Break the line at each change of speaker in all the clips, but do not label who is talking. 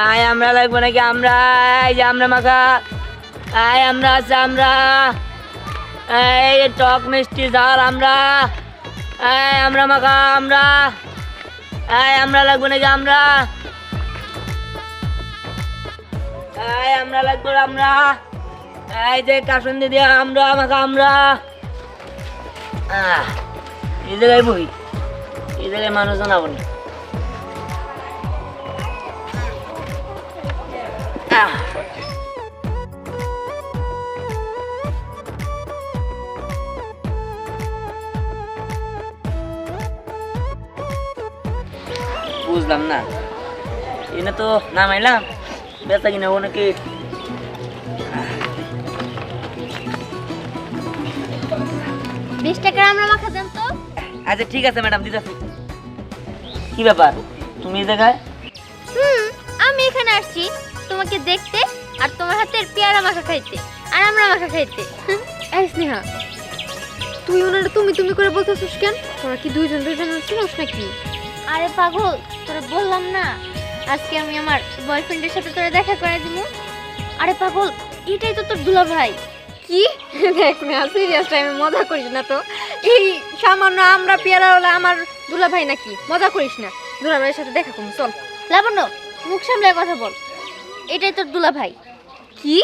আয়, আমরা লাগবো নাকি? আমরা যে আমরা মাখা। আয়, আমরা আছে, আমরা। এই টক মিষ্টি ঝাল, আমরা। আয়, আমরা মাখা, আমরা। আয়, আমরা লাগবো নাকি, আমরা? আমরা লাগবো, আমরা। এই যে আমরা আমরা। এই জায়গায় মানুষজন বুঝলাম না। এনে তো নামাইলাম বেচা কিনা ও নাকি?
বিশ টাকার আমরা মাখা দেন তো।
আচ্ছা ঠিক আছে ম্যাডাম দিতেছি। কি ব্যাপার? তুমি এই জায়গায়?
হুম আমি এখানে আসছি। তোমাকে দেখতে আর তোমার হাতের পেয়ারা মাখা খাইতে আর আমরা মাখা খাইতে।
এই স্নেহা তুই ওনারা তুমি তুমি করে বলতেছিস কেন? তোরা কি দুইজন দুইজন চিনোস নাকি?
আরে পাগল তোরা বললাম না। আজকে আমি আমার বয়ফ্রেন্ডের সাথে তোরা দেখা করে দিব। আরে পাগল এটাই তো তোর দুলা ভাই।
কি? দেখ স্নেহা সিরিয়াস টাইমে মজা করিস না তো? এই সামান্য আমরা পেয়ারা হলে আমার দুলা ভাই নাকি? মজা করিস না। দুলা ভাইয়ের সাথে দেখা কম চল।
লাবণ্য মুখ সামলায় কথা বল। এটাই তোর দুলা ভাই
কি?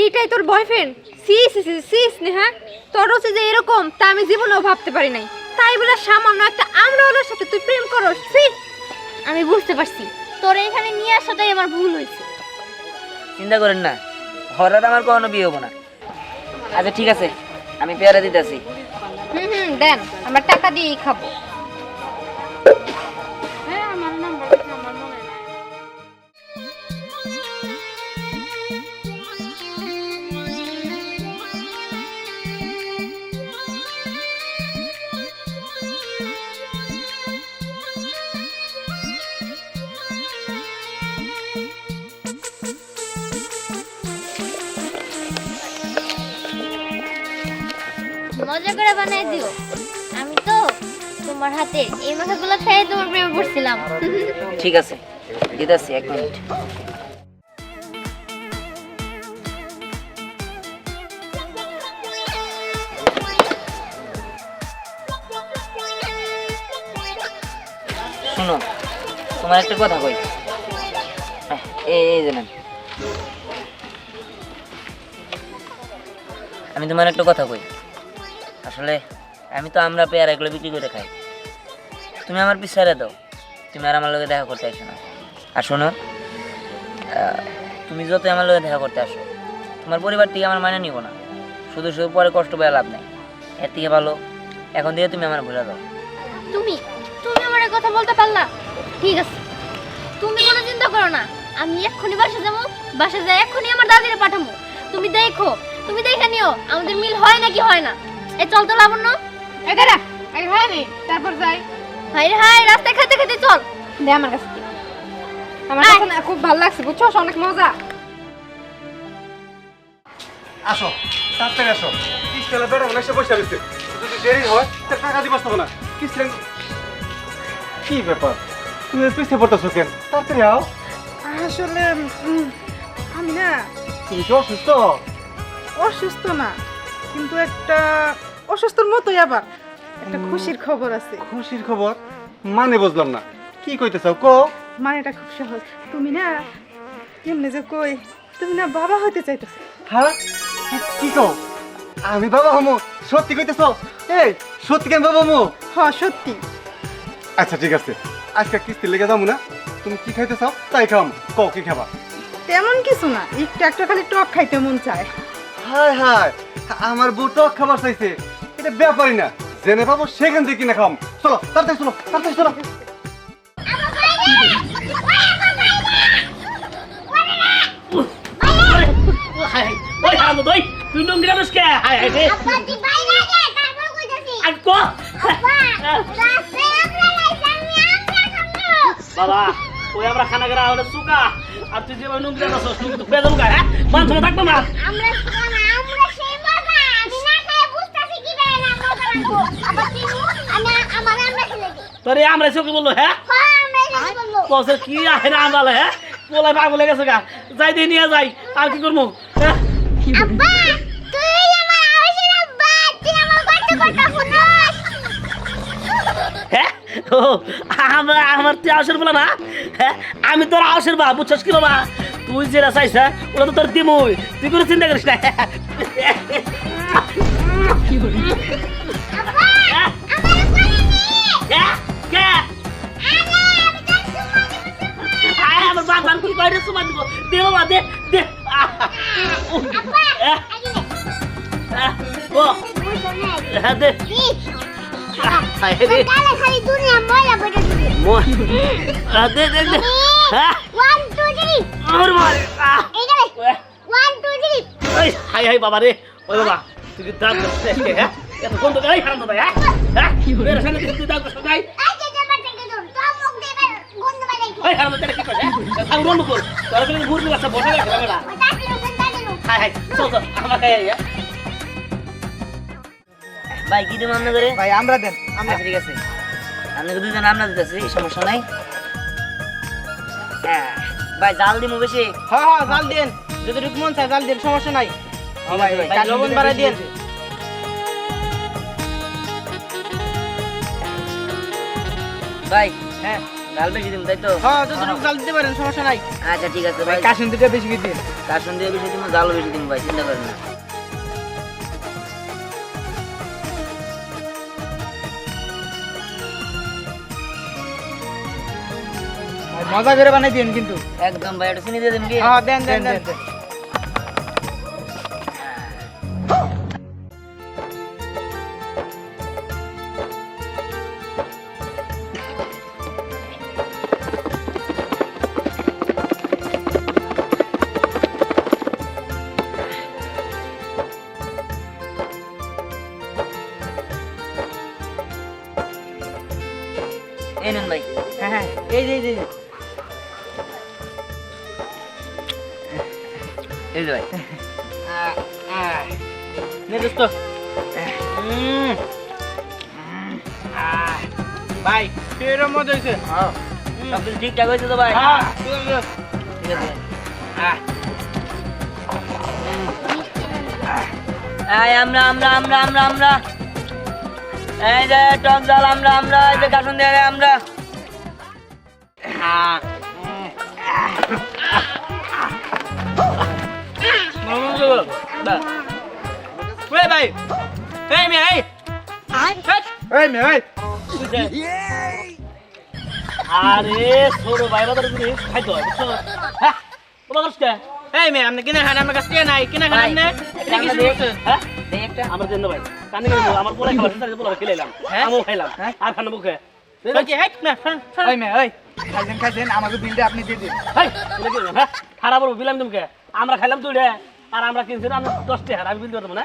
এইটাই তোর বয়ফ্রেন্ড সি সি সি সি স্নেহা তোর হচ্ছে যে এরকম তা আমি জীবনেও ভাবতে পারি নাই। তাই বলে সামান্য একটা আমরা ওর সাথে তুই প্রেম করস সি।
আমি বুঝতে পারছি। তোর এখানে নিয়ে আসাটাই আমার ভুল হয়েছে।
চিন্তা করেন না হঠাৎ আমার কখনো বিয়ে হব না। আচ্ছা ঠিক আছে আমি পেয়ারা দিতেছি।
হুম হুম দেন আমরা টাকা দিয়েই খাব।
মজা করে বানাই দিও। আমি তো তোমার হাতে এই মাথাগুলো খেয়ে তোমার প্রেমে পড়ছিলাম।
ঠিক আছে, দিতেছি এক মিনিট। শোনো, তোমার একটা কথা কই? এই এই যে। আমি তোমার একটা কথা কই? আসলে আমি তো আমরা পেয়ারা এগুলো বিক্রি করে খাই। তুমি আমার পিছারে দাও। তুমি আর আমার লোকে দেখা করতে আসো না। আর শোনো তুমি যত আমার লোকে দেখা করতে আসো, তোমার পরিবার থেকে আমার মানে নিব না। শুধু শুধু পরে কষ্ট পেয়ে লাভ নেই। এর থেকে ভালো, এখন দিয়ে তুমি আমার ভুলে দাও।
তুমি তুমি আমার কথা বলতে পারলা। ঠিক আছে। তুমি কোনো চিন্তা করো না। আমি এক্ষুনি বাসা যাব। বাসা যাই এক্ষুনি আমার দাদিরে পাঠাবো তুমি দেখো, তুমি দেখে নিও, আমাদের মিল হয় নাকি হয় না। এ চল তো লাবণ্য।
দাঁড়া আগে হয় নি তারপর যাই।
হাই হাই খেতে খেতে চল।
দে আমার কাছে আমার কাছে না খুব ভালো লাগছে বুঝছ অনেক মজা।
আসো তাড়াতাড়ি আসো। কিস্তেলা বেড়া অনেক বসে রয়েছে। যদি দেরি হয় তা টাকা দিবাস তবে না কিস্তে কি ব্যাপার? তুমি পিছিয়ে পড়তেছো কেন? তাড়াতাড়ি আও।
আসলে উম, আমি না
তুমি কি অসুস্থ?
অসুস্থ না কিন্তু একটা অসুস্থর মতোই আবার। একটা খুশির খবর আছে।
খুশির খবর? মানে বুঝলাম না। কি কইতে চাও কো
মানেটা খুব সহজ। তুমি না এমনি যে কই তুমি না বাবা হতে চাইতেছো।
হ্যাঁ? কি- কি কও? আমি বাবা হমু? সত্যি কইতেছ? এই সত্যি কেন বাবা হমু?
হ সত্যি।
আচ্ছা ঠিক আছে। আজকে কিস্তি লেগে যাব না? তুমি কি খাইতে চাও তাই খাও কও কি খাবা?
তেমন কিছু না। একটু একটা খালি টক খাইতে মন চায়।
হায় হায়! আমার বউ টক খাবার চাইছে। এটা ব্যাপারই না জেনে পাবো সেখান থেকে কিনে খাম চলো তাড়াতাড়ি চলো তাড়াতাড়ি চলো।
তুই নোংরা রে আর কো বাবা ওই আমরা খানা গড়া হলে সুকা। আর তুই যে নোংরা নোংরা তো পেদম গা হ্যাঁ? মান তোমার থাকব না।
আমরা আমরা আমরা সেই মজা আমি না খাই বুঝতাছি কি রে না মজা লাগবো আবার তিনি আমি আমার আমরা খেলে দিই
তোরে আমরা চোখে বলল হ্যাঁ?
আমরা
কি আহে না আমলে হ্যাঁ?
পোলাই পাগল গেছে গা। যাই দিয়ে নিয়ে যাই। আর কি করব? হ্যাঁ?
আমার আমার
হ্যাঁ আমার আমার তুই আওসের বলা না হ্যাঁ? আমি বা কি তুই তো চিন্তা করিস না আহ,
এই গেলে
ওহ,
1 2 3
ওই হাই হাই বাবা রে ওই বাবা হ্যাঁ হ্যাঁ হ্যাঁ
এই যে যে বাচ্চা কে দূর তো মুখ দেবে গন্ধ বানাই
ওই কি কর তোর ঘুরবি বাচ্চা বসে গেছে হাই হাই চল চল আমার
ভাই কি দেবো আপনার করে
ভাই আমরা দেন
আচ্ছা ঠিক আছে। আপনাকে দুজন আমরা দিতেছি সমস্যা নাই। হ্যাঁ, ভাই জাল দিমু বেশি।
হ্যাঁ হ্যাঁ জাল দেন। যতটুকু মন চায় জাল দেন সমস্যা নাই।
ভাই।
ভাই, লবণ বাড়াই দেন।
ভাই
হ্যাঁ।
জাল বেশি দিম তাই তো?
হ্যাঁ যতটুকু জাল দিতে পারেন সমস্যা নাই।
আচ্ছা ঠিক আছে ভাই
কাশিন দিতে বেশি দিন।
তার সঙ্গে বেশি দিমু জালও বেশি দিমু ভাই চিন্তা করেন না।
মজা করে বানাই দিন কিন্তু।
একদম ভাই এটা চিনি দিয়ে দিন কি?
হ্যাঁ দেন। দেন দেন।
ঠিকঠাক হয়েছে তো ভাই?
হ্যাঁ। ঠিক আছে।
এই আমরা আমরা আমরা আমরা আমরা। এই যে টক জাল আমরা আমরা এই যে কাসন দিয়ে আমরা।
ওই ভাই এই মেয়ে এই। এই। মেয়ে এই।
আরে ছোট বাইরে তো তুমি খাইতে হয় বুঝছ হ্যাঁ তোমার কাছে কে?
এই মেয়ে আপনি কিনে খান আমার কাছে কে নাই কিনে খান
ভাই,
আপনি
এটা আমরা
কিছু
দেখ।
বলছেন?
হ্যাঁ আমার জন্য ভাই কানে আমার খাবার সাথে খেলাম
হ্যাঁ?
আমিও খাইলাম
হ্যাঁ?
আর খান মুখে
ওই যে, এই, না, শোন, শোন। ওই মেয়ে, ওই, খাইছেন, খাইছেন, আমাকে বিলটা আপনি দিয়ে দিন।
ভাই এটা কি হ্যাঁ খারাপ বলব বিলাম তুমি আমরা খাইলাম তুই রে আর আমরা কিনছি না দশ টাকা আমি বিল দেবো না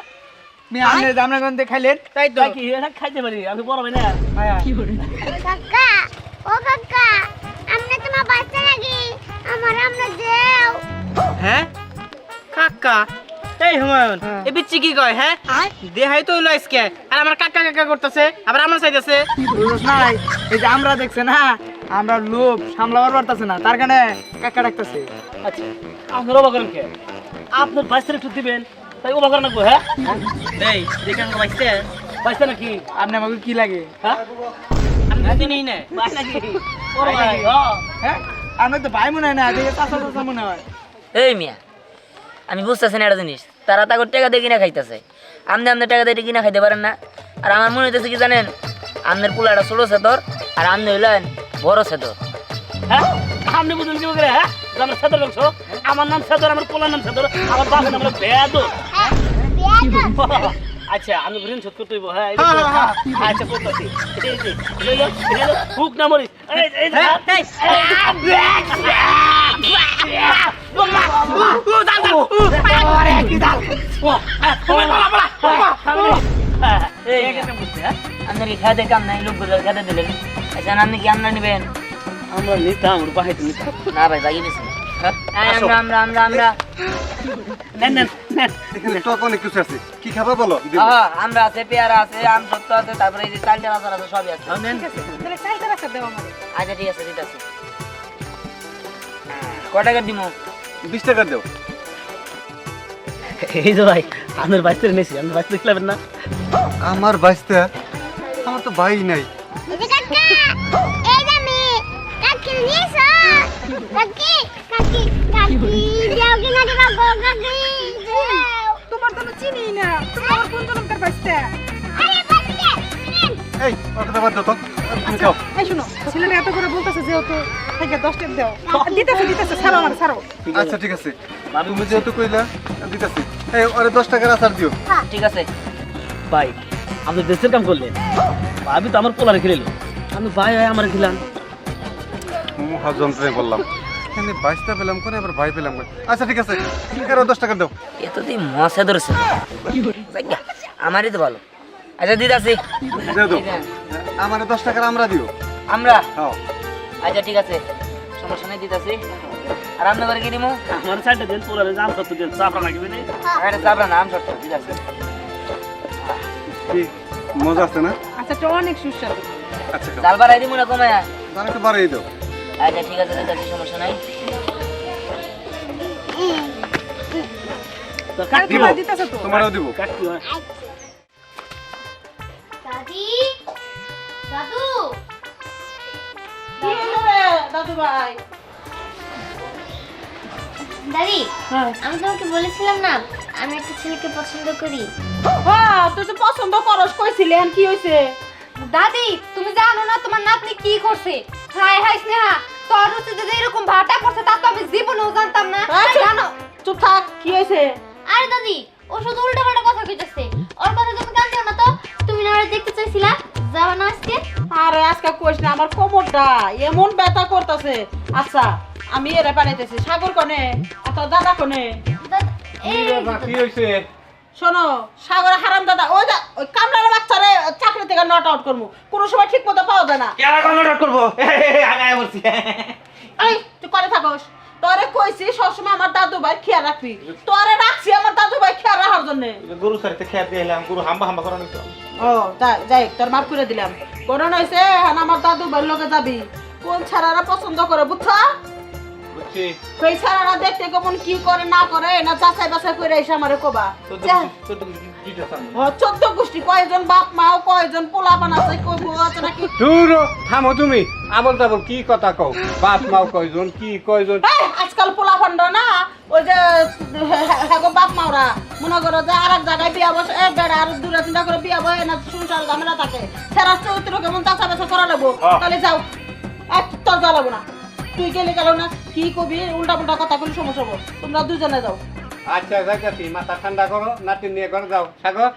মেয়ে, আপনি গন্ধে খাইলেন, তাই তো।
কি এটা খাইতে পারি আমি বড় ভাই না
হ্যাঁ।
কাকা ও কাকা আমরা তোমার বাচ্চা লাগি আমার আমরা দেও।
হ্যাঁ? কাকা এই হুমায়ুন এ বিচ্ছি কি কয় হ্যাঁ? দেহাই তো হইল আজকে আর আমার কাকা কাকা করতেছে আবার আমার চাইতেছে নাই এই যে আমরা দেখছে না আমরা লোভ সামলাবার পারতেছে না তার কারণে কাকা ডাকতেছে।
আচ্ছা আপনার অবাক করেন কে? আপনার বাইশটা একটু দিবেন তাই অবাক করেন হ্যাঁ?
এই দেখেন বাইসতে
বাইশটা নাকি?
আপনি আমাকে কি লাগে?
হ্যাঁ?
আমি
হ্যাঁ
হ্যাঁ তো ভাই মনে হয় না মনে হয়
এই মিয়া বুঝতেছি না একটা জিনিস। তারা তাকে টাকা দিয়ে কিনা খাইতেছে। আপনি আপনার টাকা দিয়ে কিনা খাইতে পারেন না। আর আমার মনে হইতেছে কি জানেন আপনার পোলাটা ছোটো সেতর আর আপনি হইলেন বড় সেতর।
হ্যাঁ? আপনি বুঝুন কি করে হ্যাঁ? আমার সাদর বংশ আমার নাম সাদর আমার পোলার নাম সাদর আমার বাবার নাম হলো বেদ আচ্ছা আমি ঋণ শোধ করতে হইব হ্যাঁ
হ্যাঁ, হ্যাঁ,
আচ্ছা করতেছি হুক না মরি এই এই যে,
হ্যাঁ, এই,
এই মিয়া, আপনার কি কাম নাই লোকগুলো খেতে দিলেন আচ্ছা আপনি কি আমরা নিবেন
আমরা নিতাম ওর বাহাইতে নিতাম
না ভাই দিচ্ছি
হ্যাঁ
আমরা আমরা আমরা আমরা
নেন নেন নেন।
এখানে টক অনেক কিছু আছে। কি খাবার বলো।
হ্যাঁ আমরা আছে পেয়ারা আছে আম সত্য আছে তারপরে এই যে চালটা আচার আছে সবই আছে।
নেন।
আচ্ছা ঠিক আছে ঠিক আছে। ক টাকা দিমু?
বিশ টাকা দেও।
এই যে ভাই খেলাবেন না।
আমার বাইশটা আমার তো ভাই নাই।
কাকা এই যে আমি কাকি।
তোমার তো চিনি না তুমি আমার কোন জনমকার
এই দাও তো।
এই শুনো ছেলেটা এত করে বলতেছে যেহেতু থেকে দশ টেপ দাও। দিতেছে দিতেছে ছাড়ো আমার ছাড়ো।
আচ্ছা ঠিক আছে। তুমি যেহেতু কইলা দিতেছি। এই ওরে দশ টাকার আচার দিও।
ঠিক আছে।
ভাই আপনি দেশের কাম করলেন। আমি তো আমার পোলারে খেলে আমি ভাই হয় আমার খেলাম।
বললাম। এখানে বাইশটা পেলাম কোনে আবার ভাই পেলাম? আচ্ছা ঠিক আছে। এরও দশ টাকা দাও।
এত তুই মশা ধরছে। আমারই তো ভালো। আচ্ছা দিদাসি
দাও দাও। আমার দশ টাকার আমরা দিও।
আমরা?
হ্যাঁ।
আচ্ছা ঠিক আছে। সমস্যা নেই দিদাসি আর আমরা করে কি দিমু?
আমার সাইডে দেন সত্য চাপড়া
আরে চাপড়া দিদাসি
কি মজা আছে না?
আচ্ছা তো অনেক সুস্বাদু।
আচ্ছা।
বাড়াই না কমায়া?
একটু বাড়িয়ে দাও।
আচ্ছা ঠিক আছে দিদাসি সমস্যা নাই।
তোমারও দিব।
কাটি হয়।
দাদি দাদু।
দাদু। ভাই।
দাদি আমি তোমাকে বলেছিলাম না আমি একটা ছেলেকে পছন্দ করি।
হ্যাঁ তুই তো পছন্দ করস কইছিলেন কি হইছে?
দাদি তুমি জানো না তোমার নাতনি কি করছে? হাই হাই স্নেহা তোর হচ্ছে যে এরকম ভাটা করছে তা তো আমি জীবনেও জানতাম না। জানো?
চুপ থাক কি হইছে
আরে দাদি ও শুধু উল্টা পাল্টা কথা কইতেছে। ওর কথা তুমি কান দিও না তো? তুমি না দেখতে চাইছিলা? যাও না আজকে।
আরে আজকে কইস না আমার কোমরটা এমন ব্যথা করতেছে। আচ্ছা আমি এরা বানাইতেছি। সাগর কনে? আর তোর দাদা কোনে?
দাদা, এই
কি
দাদা।
শোনো সাগর হারাম দাদা ওই যা ওই কামলার বাচ্চারে চাকরি থেকে নট আউট করব। কোনো সময় ঠিক মতো পাওয়া যায় না।
কেরা কন্ট্রোল করব? আগায় বলছি।
এই তুই করে থাকস। তোরে কইছি সবসময় আমার দাদু ভাই খেয়াল রাখবি। তোরে রাখছি আমার দাদু ভাই খেয়াল রাখার জন্য।
গরু সারিতে খেয়ে দিয়ে এলাম গরু হাম্বা হাম্বা করানো
ও যাই যাই তোর মাফ করে দিলাম। করোনা হয়েছে হ্যাঁ আমার দাদু ভাইয়ের লোকে যাবি। কোন ছাড়ারা পছন্দ করে বুঝছ? সেই ছাড়ারা দেখতে কেমন কি করে না করে না যাচাই বাছাই করে এসে আমারে কবা। চোদ্দ গোষ্ঠী কয়জন বাপ মাও কয়জন পোলা বানাচ্ছে কই আছে নাকি?
দূর থামো তুমি। আবল তাবল কি কথা কও? বাপ মাও কয়জন কি কয়জন?
আজকাল পোলা ফান্ড না? ওই যে হ্যাগো বাপ মাওরা মনে করো যে আর এক জায়গায় বিয়া বসে এক বেড়া আর দূরে চিন্তা করে বিয়া বসে না সংসার ঝামেলা থাকে। সেরা চরিত্র কেমন চাচা বাসা করা লাগবো? তাহলে যাও। এক তোর জ্বালাবো না। তুই গেলে গেল না কি কবি? উল্টা পুল্টা কথা বলি সমস্যা হব। তোমরা দুজনে যাও।
আচ্ছা যাইতাছি মাথা ঠান্ডা করো নাতি নিয়ে ঘরে যাও। সাগর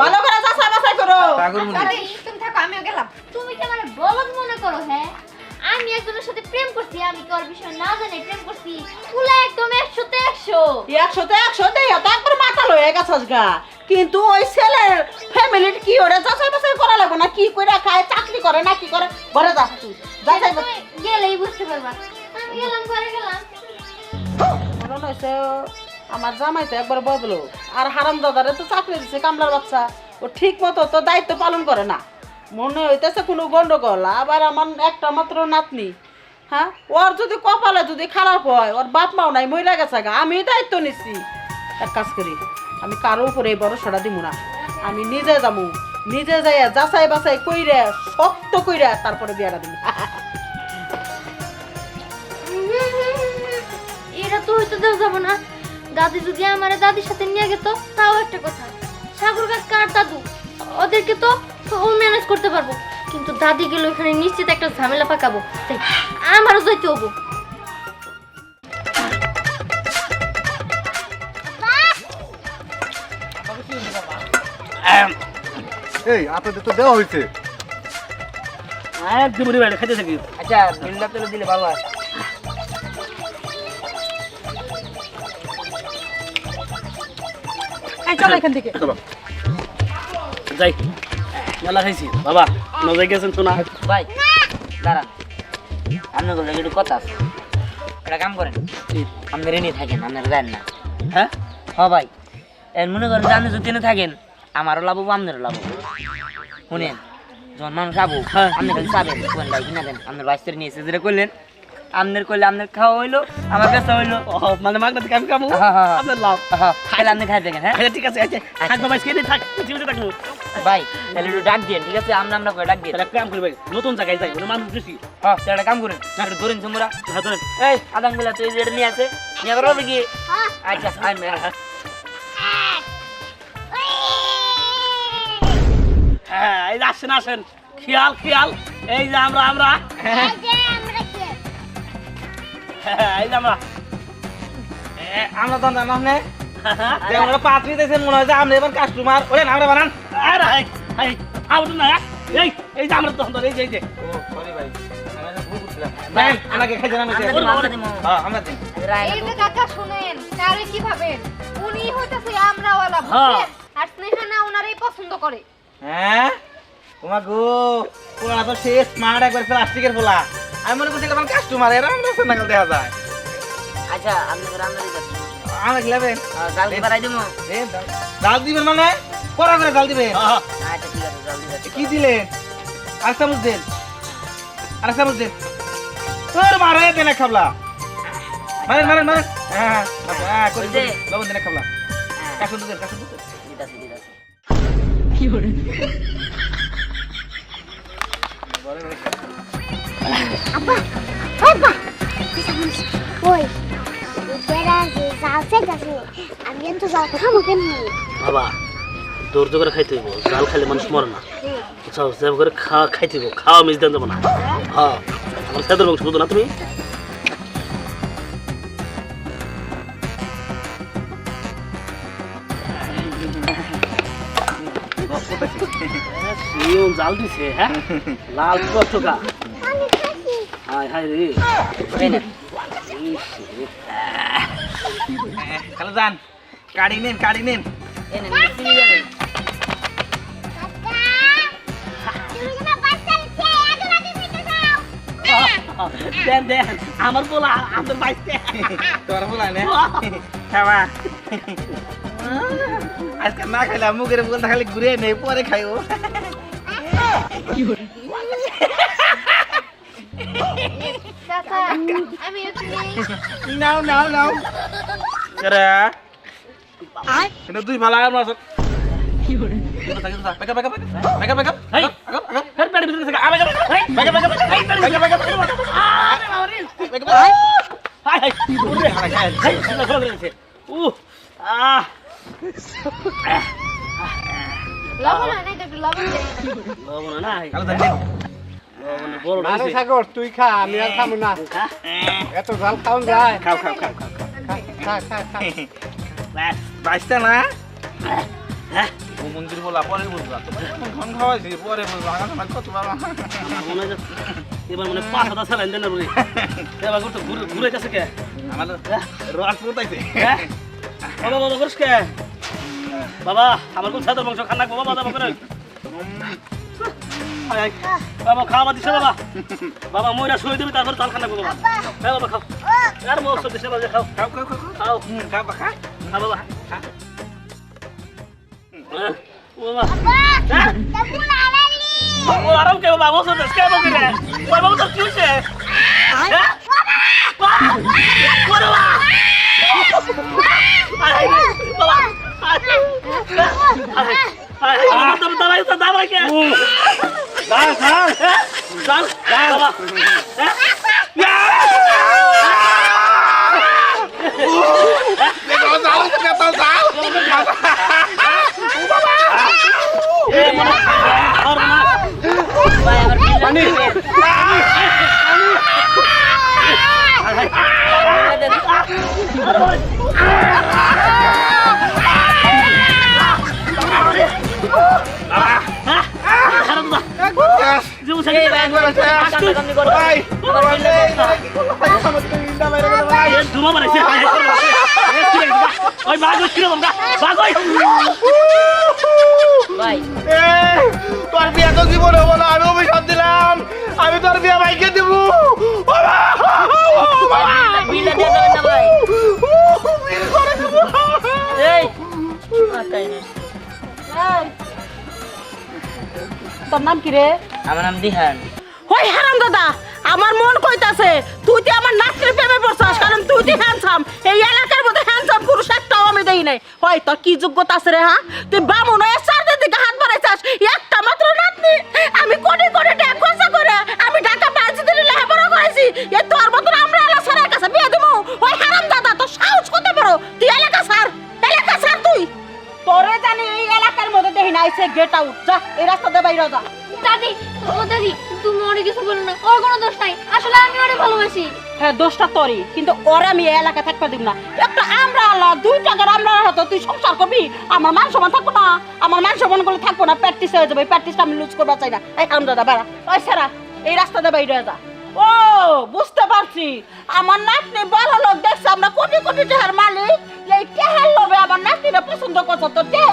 ভালো করে যাচাই বাছাই করো।
সাগর মুনি
তুমি থাকো আমিও গেলাম।
তুমি কি আমার বলদ মনে করো হ্যাঁ? আমি একজনের সাথে প্রেম করছি আমি কি ওর বিষয় না জানি প্রেম করছি? পুলা একদম একশোতে একশো।
একশোতে একশো দেই তো একবার মাথা লয়ে গেছস গা। কিন্তু ওই ছেলের ফ্যামিলির কি ওরে যাচাই বাছাই করা লাগবে না? কি করে খায় চাকরি করে না কি করে? ঘরে যা তুই যাচাই
গেলেই বুঝতে পারবা। আমি গেলাম ঘরে গেলাম।
হয়েছে আমার জামাই তো একবার বদলো। আর হারাম দাদারে তো চাকরি দিছে কামলার বাচ্চা। ও ঠিক মতো তো দায়িত্ব পালন করে না। মনে হইতেছে কোনো গন্ডগোল। আবার আমার একটা মাত্র নাতনি। হ্যাঁ ওর যদি কপালে যদি খারাপ হয় ওর বাপ মাও নাই মহিলা গেছে গা আমি দায়িত্ব নিচ্ছি এক কাজ করি আমি কারও উপরে এই ভরসাটা দিব না। আমি নিজে যাব নিজে যাইয়া যাচাই বাছাই কইরে, শক্ত কইরে তারপরে বিয়াটা দিব
এটা তো হইতে দেওয়া যাব না। দাদি যদি আমার দাদির সাথে নিয়ে গেত, তাও একটা কথা। সাগর কাকা আর দাদু? ওদেরকে তো ও ম্যানেজ করতে পারব। কিন্তু দাদি গেলে ওখানে নিশ্চিত একটা ঝামেলা পাকাবো। তাই আমারও যাইতে হব
এই আপনাদের তো দেওয়া হয়েছে।
বাড়ি খাইতে থাকি।
আচ্ছা বিল্লা তেল দিলে ভালো হয়।
চলো এখান থেকে।
যাই মেলা খাইছি। বাবা গেছেন তো না?
ভাই দাঁড়ান। আপনার বলতে একটু কথা আছে। একটা কাম করেন। আপনার এনে থাকেন আপনারা জানেন না।
হ্যাঁ?
হ ভাই। মনে করেন যে আপনি যদি থাকেন আমারও লাভ হব আপনারও লাভ হব। শুনেন যখন মানুষ আবু। আপনি খালি চাবেন কোন ভাই কিনা দেন। আপনার নিয়ে এসে যেটা করলেন আমনের কইলে আমনের খাওয়া হইল আমার কাছে হইল।
মানে মাগনা থেকে আমি খাব?
হ্যাঁ, হ্যাঁ, হ্যাঁ।
আপনার লাভ।
তাহলে আপনি খাই দেখেন হ্যাঁ?
আচ্ছা ঠিক আছে আচ্ছা। থাকব ভাই স্ক্রিনে থাক জীবিত থাকব।
ভাই তাহলে একটু ডাক দিয়ে ঠিক আছে? আমরা আমরা করে ডাক দিয়ে
তাহলে কাম করি ভাই নতুন জায়গায় যাই মানুষ বেশি
হ্যাঁ একটা কাম করুন। একটু ধরেন তোমরা
হ্যাঁ ধরেন।
এই আদান বেলা তুই যেটা নিয়ে আছে। নিয়ে করবে কি? আচ্ছা আমি
আসেন আসেন। খেয়াল খেয়াল। এই যে আমরা আমরা। এই যে আমরা
আমরা। তো জানাম না। আমরা পাত্রী দেখছেন মনে হয় যে আমরা এবার কাস্টমার ওরে আমরা বানান।
আরে হাই হাই আউট না। এই এই যে আমরা তখন এই যে এই যে।
ও সরি ভাই। আমি ভুল করছিলাম। দেন আমাকে খাই জানাম
আমরা দিমু, আমরা দিমু।
হ্যাঁ আমরা
আমরা ওয়ালা। বুঝছেন আর স্নেহা না ওনারই পছন্দ করে।
হ্যাঁ? গো পোলা তো সে স্মার্ট একবার প্লাস্টিকের পোলা। আমি মনে করছি আমার কাস্টমার এরা আমরা নাগাল দেখা যায়।
আচ্ছা আপনি রান্না দিতেছেন
আমরা
জাল দেবো
জাল দিবেন মানে? করা করে জাল দিবেন।
হ্যাঁ,
আচ্ছা ঠিক আছে জাল দিতেছি
কি দিলেন? আর চামচ দেন। আর চামচ দেন। তোর মারে দেনে খাবলা। মারেন মারেন মারেন। হ্যাঁ হ্যাঁ হ্যাঁ করে
যে।
লবণ দেনে খাবলা।
হ্যাঁ।
কাশুন দেন কাশুন দেন
দিতেছি দিতেছি
ওই বেড়া আছে যাচ্ছে গেছে আমি এত যাও খামো কেন
বাবা ধৈর্য করে খাইতে হইব জাল খাইলে মানুষ মরে না বুঝছ করে খাওয়া খাইতে হইব খাওয়া মিস দেন যাব না হ্যাঁ আমার সেদের বংশ বুঝো না তুমি জাল দিছে হ্যাঁ? লাল টকা হাই হাই রে।
খালো যান। কাড়ি নিন কাড়ি নিন।
দেন দেন আমার বলা আপনার বাইতে।
তোমার বলা নে। খাবা আজকে না খাইলে মুখের বলতে খালি ঘুরে নেই পরে খাইও নাও নাও নাও রে দুই ভালো আমরা
উ আহ
হয়
সাগর তুই খা আমি আর খাব না। এত ঝাল খাওয়া যায়।
খাও খাও খাও খাও
খা খা খা
বাইসটা না।
হ্যাঁ।
ও মন্দির বলা পরে বুঝবা তো কোন খাওয়াইছি পরে বুঝবা আগা না কত বাবা
মনে হয় এবার মনে পাঁচ হাজার স্যালাইন দেন বলি এবার করতে ঘুরে ঘুরে যাচ্ছে কে?
আমার রড পুতাইছে
হ্যাঁ। বাবা বাবা করিস কে বাবা আমার কোন সাদা বংশ খান্না বাবা বাবা করে। আয়, আয়। বাবা খাওয়া দিছে বাবা। বাবা ময়রা শুয়ে দিবি তারপর তাল খান্না বাবা। হ্যাঁ বাবা খাও। আর মোর সব দিছে বাবা খাও।
খাও খাও খাও
খাও।
খাও। বাবা খা
বাবা। হ্যাঁ, বাবা। হ্যাঁ? বাবা তো কি হইছে হ্যাঁ বাবা ওরে বাবা আরে বাবা আরে আরে আরে দাম দাম দাম দাম কে দাম দাম দাম বাবা হ্যাঁ এ মনে ধুমা মারাইছে ওই বাঘ ছিল বাঘ
ভাই
না আমি অভিশাপ দিলাম আমি তোর বিয়ে ভাইকে দিব।
তোর নাম কি রে?
আমার নাম দিহান।
ওই হারাম দাদা আমার মন কইতাছে তুই তো আমার নাচের প্রেমে পড়ছস কারণ তুই তো হ্যান্ডসাম এই এলাকার মধ্যে হ্যান্ডসাম পুরুষ একটাও আমি দেই নাই। হয় তোর কি যোগ্যতা আছে রে হ্যাঁ? তুই বামুন হয়ে সারদের দিকে হাত বাড়াইছাস একটা মাত্র নাতনি। আমি কোটি কোটি টাকা খরচা করে আমি ঢাকা পাঁচ দিন লেখাপড়া করেছি এ তো গেট আউট যা এই রাস্তা দিয়ে বাইরে যা।
দাদি ও দাদি তুমি অনেক কিছু বলো না ওর কোনো দোষ নাই। আসলে আমি অনেক ভালোবাসি।
হ্যাঁ দোষটা তোরই কিন্তু ওরে আমি এই এলাকা থাকতে দিব না। একটা আমরা আল্লাহ দুই টাকার আমরা হতো তুই সংসার করবি? আমার মান সমান থাকব না। আমার মান সমানগুলো থাকব না প্র্যাকটিস হয়ে যাবে প্র্যাকটিসটা আমি লুজ করবা চাই না। এই আমরা দাদা বেড়া। ওই সারা এই রাস্তাতে বাইরে যা। ও বুঝতে পারছি। আমার নাতনি বড় লোক দেখছে আমরা কোটি কোটি টাকার মালিক। আমার পছন্দ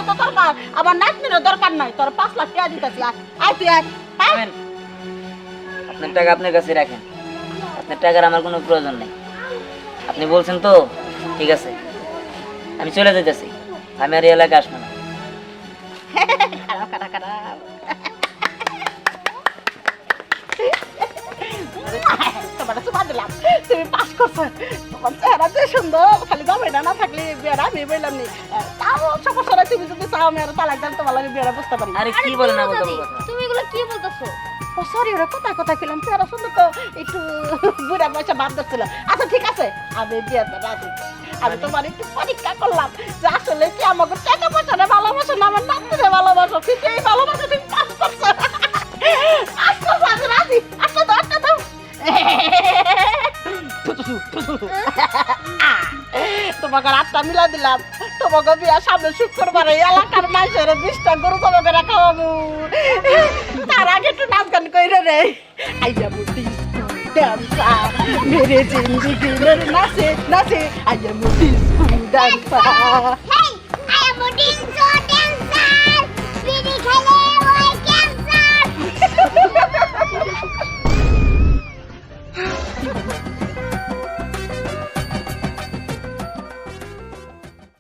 তো দরকার আমার দরকার নাই, তোর পাঁচ লাখ
কাছে রাখেন। আমার কোনো প্রয়োজন নেই। আপনি বলছেন তো, ঠিক আছে। আমি চলে যেতেছি আমি আর এই এলাকায় আসব না।
করছ। তোমার চেহারা যে সুন্দর খালি জমে না থাকলে বিয়েরা আমি বললাম নি। তাও সমস্যা নাই তুমি যদি চাও আমি আর তালাক দেন তোমার লাগে বিয়েরা বুঝতে পারি
আরে কি বলেন কথা?
তুমি এগুলো কি বলতেছো?
ও সরি ওরা কথা কথা খেলাম চেহারা সুন্দর তো একটু বুড়া বয়সে বাদ দিচ্ছিল। আচ্ছা ঠিক আছে আমি বিয়েতে রাজি। আমি তোমার একটু পরীক্ষা করলাম যে আসলে কি আমাকে টাকা পয়সা না ভালোবাসো না আমার নাতিরে ভালোবাসো কিন্তু তোমাকে রাতটা মিলা দিলাম। তোমাকে বিয়া সামনে শুক্রবারে এলাকার মানুষের বিশটা গরু তোমাকে রাখাবো তার আগে একটু নাচ গান করে রে। আই যাব মেরে নাচে নাচে। আই যাব ডিস্কো ডান্সার
Hey,